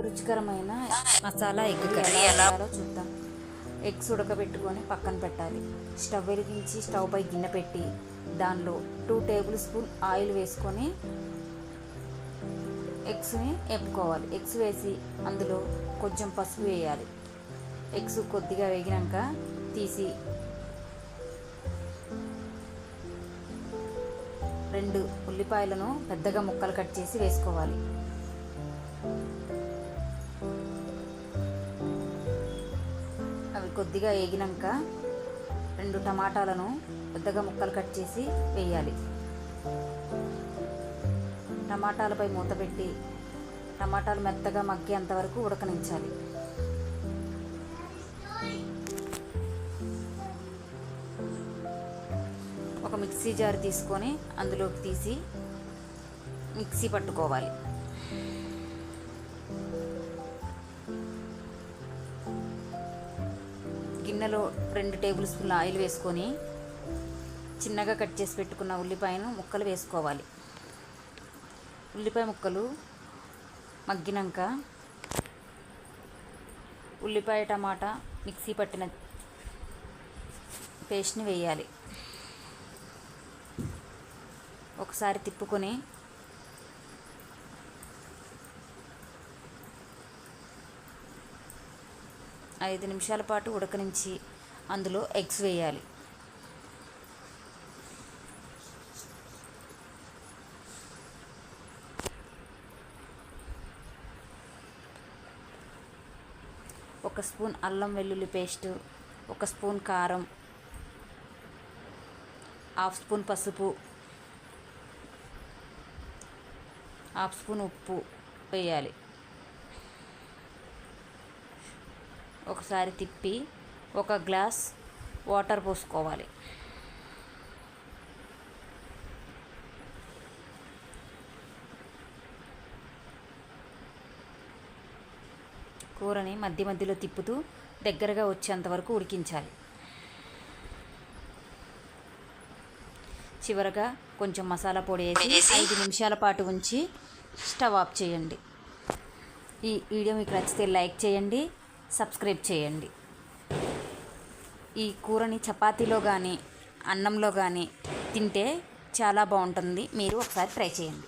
రుచికరమైన masala egg curry ఎలా చూద్దాం. ఎగ్స్ ఉడకబెట్టుకొని పక్కన పెట్టాలి. స్టవ్ వెలిగించి స్టవ్ పై గిన్నె పెట్టి దానిలో టూ టేబుల్ స్పూన్ ఆయిల్ వేసుకొని ఎగ్స్ని వేపుకోవాలి. ఎగ్స్ వేసి అందులో కొంచెం పసుపు వేయాలి. ఎగ్స్ కొద్దిగా వేగినాక తీసి రెండు ఉల్లిపాయలను పెద్దగా ముక్కలు కట్ చేసి వేసుకోవాలి. కొద్దిగా వేగినాక రెండు టమాటాలను పెద్దగా ముక్కలు కట్ చేసి వేయాలి. టమాటాలపై మూత పెట్టి టమాటాలు మెత్తగా మగ్గేంత వరకు ఉడకనించాలి. ఒక మిక్సీ జార్ తీసుకొని అందులోకి తీసి మిక్సీ పట్టుకోవాలి. గిన్నెలో రెండు టేబుల్ స్పూన్ల ఆయిల్ వేసుకొని చిన్నగా కట్ చేసి పెట్టుకున్న ఉల్లిపాయను ముక్కలు వేసుకోవాలి. ఉల్లిపాయ ముక్కలు మగ్గినాక ఉల్లిపాయ టమాటా మిక్సీ పట్టిన పేస్ట్ని వేయాలి. ఒకసారి తిప్పుకొని ఐదు నిమిషాల పాటు ఉడకనించి అందులో ఎగ్స్ వేయాలి. ఒక స్పూన్ అల్లం వెల్లుల్లి పేస్ట్ ఒక స్పూన్ కారం హాఫ్ స్పూన్ పసుపు హాఫ్ స్పూన్ ఉప్పు వేయాలి. ఒకసారి తిప్పి ఒక గ్లాస్ వాటర్ పోసుకోవాలి. కూరని మధ్య మధ్యలో తిప్పుతూ దగ్గరగా వచ్చేంత వరకు ఉడికించాలి. చివరగా కొంచెం మసాలా పొడి వేసి ఐదు నిమిషాల పాటు ఉంచి స్టవ్ ఆఫ్ చేయండి. ఈ వీడియో మీకు నచ్చితే లైక్ చేయండి. సబ్స్క్రైబ్ చేయండి. ఈ కూరని చపాతీలో కానీ అన్నంలో కానీ తింటే చాలా బాగుంటుంది. మీరు ఒకసారి ట్రై చేయండి.